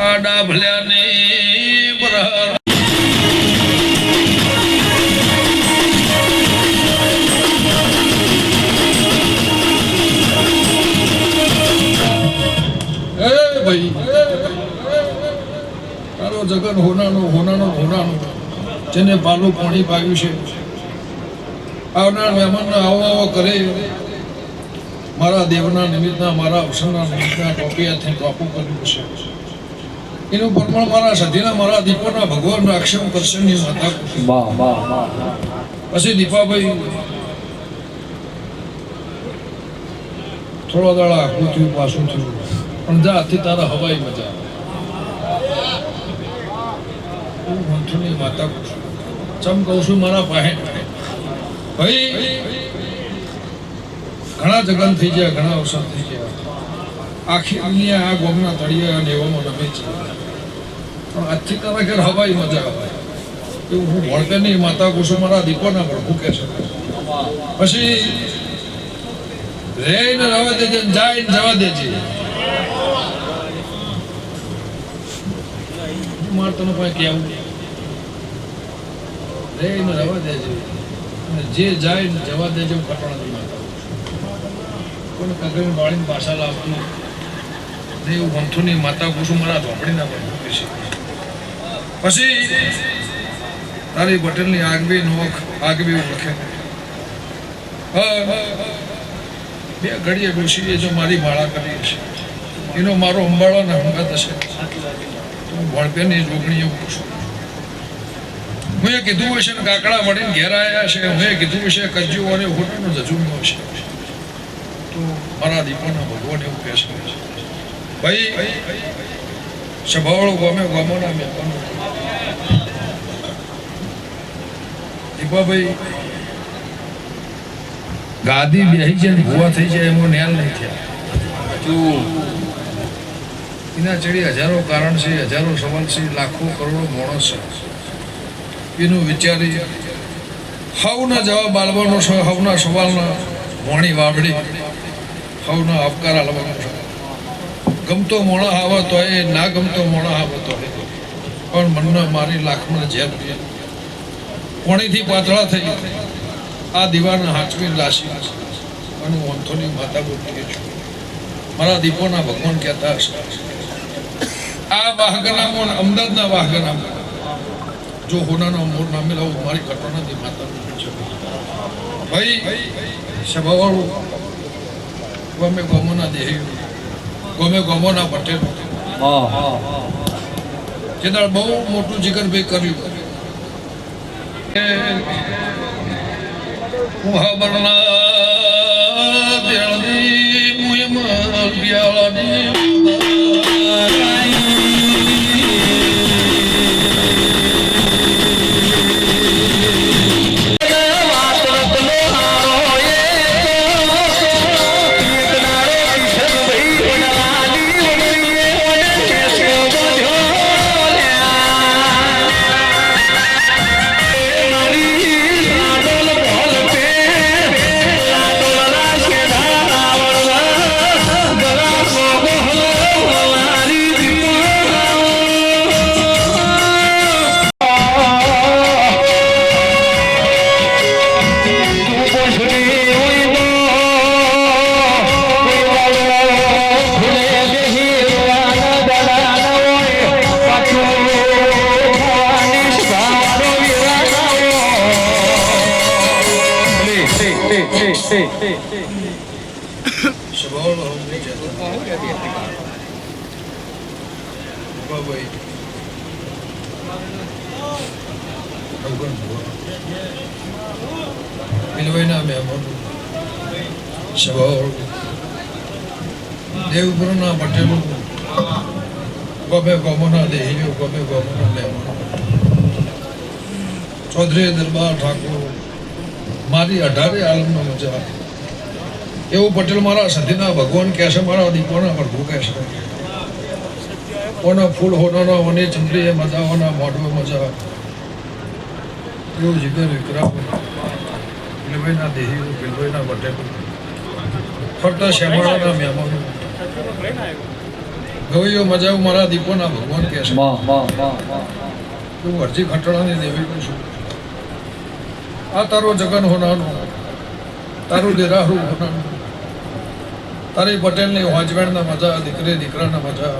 આ ડાભલ્યાની બરહાર એ ભાઈ. તારો જગન હોનાનો હોનાનો હોનાનો. જેને પાલું પાણી પાવ્યું છે. આવનાર મહેમાનને આવો આવો કરે. મારા દેવના નિમિત્તના, મારા અવસરના નિમિત્તના ટોપિયાથી ટોપું કર્યું છે એનું પ્રમાણ મારા સધીના મારા દીપોના ભગવાન અક્ષમ હું કરશે માતા. પછી દીપાભાઈ થોડા દાડા આખું થયું પાછું થયું. પણ જા હાથી તારા હવાઈ મજા હું મંથુની માતા ચમ કહું છું મારા પાસે. ભાઈ ઘણા જગન થઈ ગયા ઘણા અવસાન થઈ ગયા. આખી દુનિયા આ ગોમના તળિયા અને એવામાં રમે છે. પણ આજથી તારા ઘેર હવાઈ મજા આવે. એવું હું ભણતરની માતા કુસુમ મારા દીપોના પણ ભૂકે છે. પછી રહીને રવા દેજે જાય જવા દેજે. મારે તને પાસે કહેવું રહીને રવા દેજે. અને જે જાય જવા દેજે હું કટણાની માતા પણ કગરીને વાળીને પાછા લાવતું. એવું વંથુની માતા કુસુમ મારા ઝોપડીના પણ છે પછી તારી પટેલની આગવી નોખ આગવી ઓળખે. બે ઘડીએ બેસીએ જો મારી માળા કરી છે એનો મારો અંબાળો ને હંગાત હશે. હું ભણપેની જોગણીઓ પૂછું. હું એ કીધું હશે ને, કાકડા મળીને ઘેર આવ્યા છે. હું એ કીધું હશે કજ્યું અને હોટાનો જજુમનો છે તો મારા દીપોના ભગવાન એવું કહે છે. ભાઈ, સભાવાળો ગમે ગમોના મહેમાનો દીપાભાઈ ગાદી બેહી જાય ને, ભૂવા થઈ જાય, એમાં ન્યાલ નહીં થયા. એના ચડી હજારો કારણ છે, હજારો સવાલ છે, લાખો કરોડો માણસ છે. એનું વિચારી હવના જવાબ આલવાનો છે હવના સવાલના વાણી વાવડી હવના આવકાર આલવાનો છે. ગમતો મોણો આવે તો એ ના ગમતો મોણો આવતો તો પણ મનનો મારી લાખમાં ઝેર પીએ કોણીથી પાતળા થઈ આ દીવાને હાંચવી લાશી અને હું અંથોની માતા બોલતી છું. મારા દીપોના ભગવાન કહેતા હશે. આ વાહગનામો અમદાવાદના વાહગનામો જો હોનાનો મોર ના મિલાવું મારી કટોનાથી માતા છે. ભાઈ, સભાવાળું, અમે ગમોના દેહી ગમે ગમોના પટેલ વાહ. જેના બહુ મોટું જીગરભાઈ કર્યું મુહાબરના દેળની મુયમ સભાવાળો મિલવાઈના મહેમાનો. સભાવાળો. દેવગુરુના પટેલો ગમે ગમોના દેહીઓ ગમે ચૌધરી દરબાર ઠાકોર મારી અઢારે આલમનો મજા એવું પટેલ મારા સધીના ભગવાન કહેશે મારા દીપોના પ્રભુ કહેશે કોના ફૂલ હોનાના વને ચંદ્રીએ મજાઓના મોઢવે મજા એવું જીગર વિક્રમ બિલભાઈના દેહી બિલભાઈના પટેલ ફરતા શ્યામાળાના મહેમાનો ગવૈયો મજાવ મારા દીપોના ભગવાન કહેશે હું અરજી ખટણાની દેવી છું આ તારો જગન હોનાનું, તારું દેરાહરું હોનાનું. તારી પટેલની હોજવેણના મજા, દીકરી, દીકરાના મજા.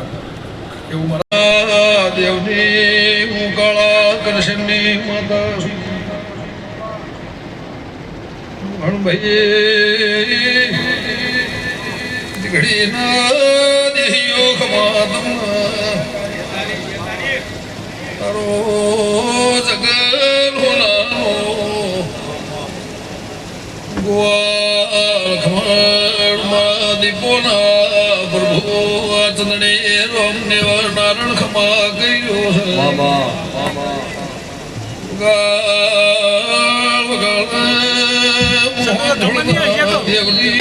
એવું મારા દેવની હું કાળા કૃષ્ણની માતા ભણભાઈ ઘડીના તારો દીપોના પ્રભુ આ ચંદડે રોમને નારણ ખમા કર્યો દેવની